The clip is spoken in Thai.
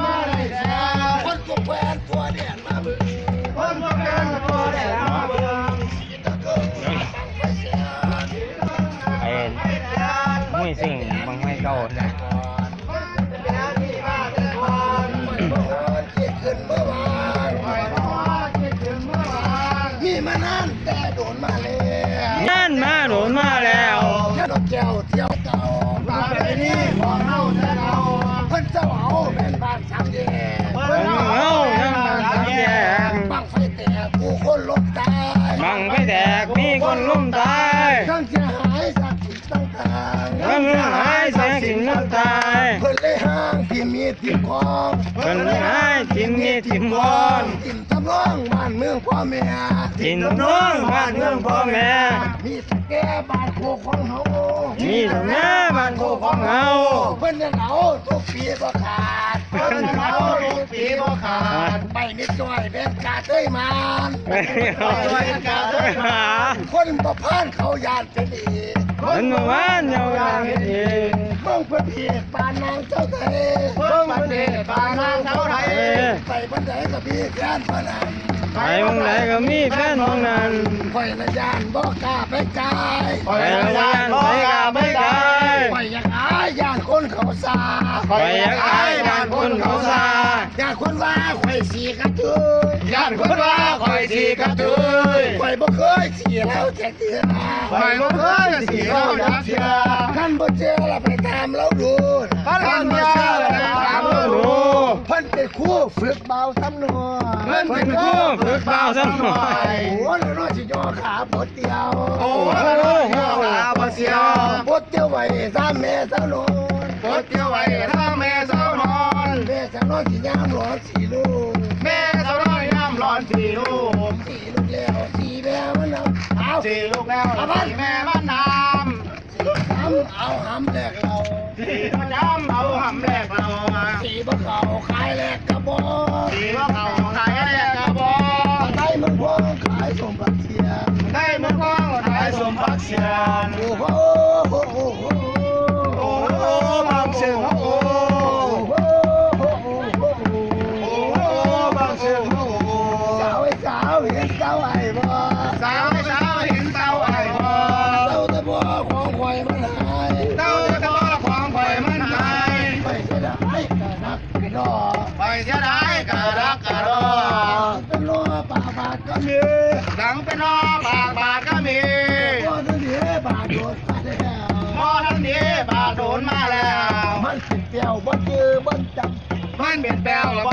มาได้แสนคนกุแวนตัวแดนมาบึงคนพวกกันพอได้มาเบิ่งตะเกิงบังไฟแสนไอ้มุ้ยสิ่งบางไม่เก่าแต่ก่อนเป็นหน้าที่มาแต่ก่อนเมื่อวานคิดขึ้นเมื่อวานไปพอคิดถึงเมื่อวานมีมานานแต่โดนมาแล้วนั่นมาโดนมาแล้วแค่ดอกแก้วเที่ยวเก่าตาไปนี่พอเฮาแต่เรา เจ้าเอาเป็นบ้านสามแยกเพิ่เพิ่นงเอาเฮาทั้งบ้านสามแยกบังไฟแตกผู้คนลบตายบังไปแตกมีคนลุ่มตายทั้งเสียหายสักสิต่างทั้งหายสียงสินน้ำตายๆเพิ่นเลยห้างที่มีที่คองเพิ่นหายทิมมีทิมบอนกินทำร้องบ้านเมืองพ่อแม่ทินน้องบ้านเมืองพ่อแม่มีสแก่บ้านโคของเฮามีแต่แม่บ้านโค นยังเอาทุกปีบ่ขาดเพิ่นเอาลูกปีบ่ขาดไปนิดหน่อยแบ่งกาเอ้ยมานไปเอาไปหาเต้ยมันคนบ่พานเขายานจะดีเพิ่นมาบ้านเยาว์ยังเองเมืองเพิ่นเพียปานนางเจ้าไทยเบิ่งประเทศปานนางเท่าไหร่เอ้ยไปบันไดก็มีแฟนพนันไปมองไหนก็มีแฟนมองนั้นข่อยละยานบ่กล้าไปไกลไปละยาน คนเขาซาไปอยากอายบ้านคนเขาซาอยากคนว่าข่อยสีกระตือญาติคนว่าคอยสีกระตือข่อยบ่เคยสีแล้วแค่เตือคอยบ่เคยสีเราจักเทื่อคันบ่เจอละไปตามเราดูท่านบ่เชื่อเลยถามเราดูเพิ่นเป็นครูฝึกเบาทำนวเพิ่นเป็นคู่ฝึกเบาสักหน่อยโอ้แล้วน้อยสิย่อขาบดเดียวโอ้โหหัวลาบ่เสียวบดเดียวไว้ตามแม่ตาโนนปด เกี่ยวไว้ถ้าแม่เศร้านอน แม่สาวนอนสิยามหลอนสีลูกแม่เศร้าน้อยย่ำร้อนสีลูกสีลูกแล้วสีแม่มันเอาเอาสีลูกแล้วสีแม่บ้านน้หำเอาหำแหลกเราสีประจำเอาหำแรกเราสีบะเขาขายแหลกกระบอกสีว่าเขา ดก็มีดังเป็นนอปากบาดก็มีพ่อตัวนี้บาดโดนไปแล้วหมอท่านนี้บาดโดนมาแล้ว มันสิเปรี้ยวบ่เจอบ่จำมันเปลี่ยนแปลงแล้ว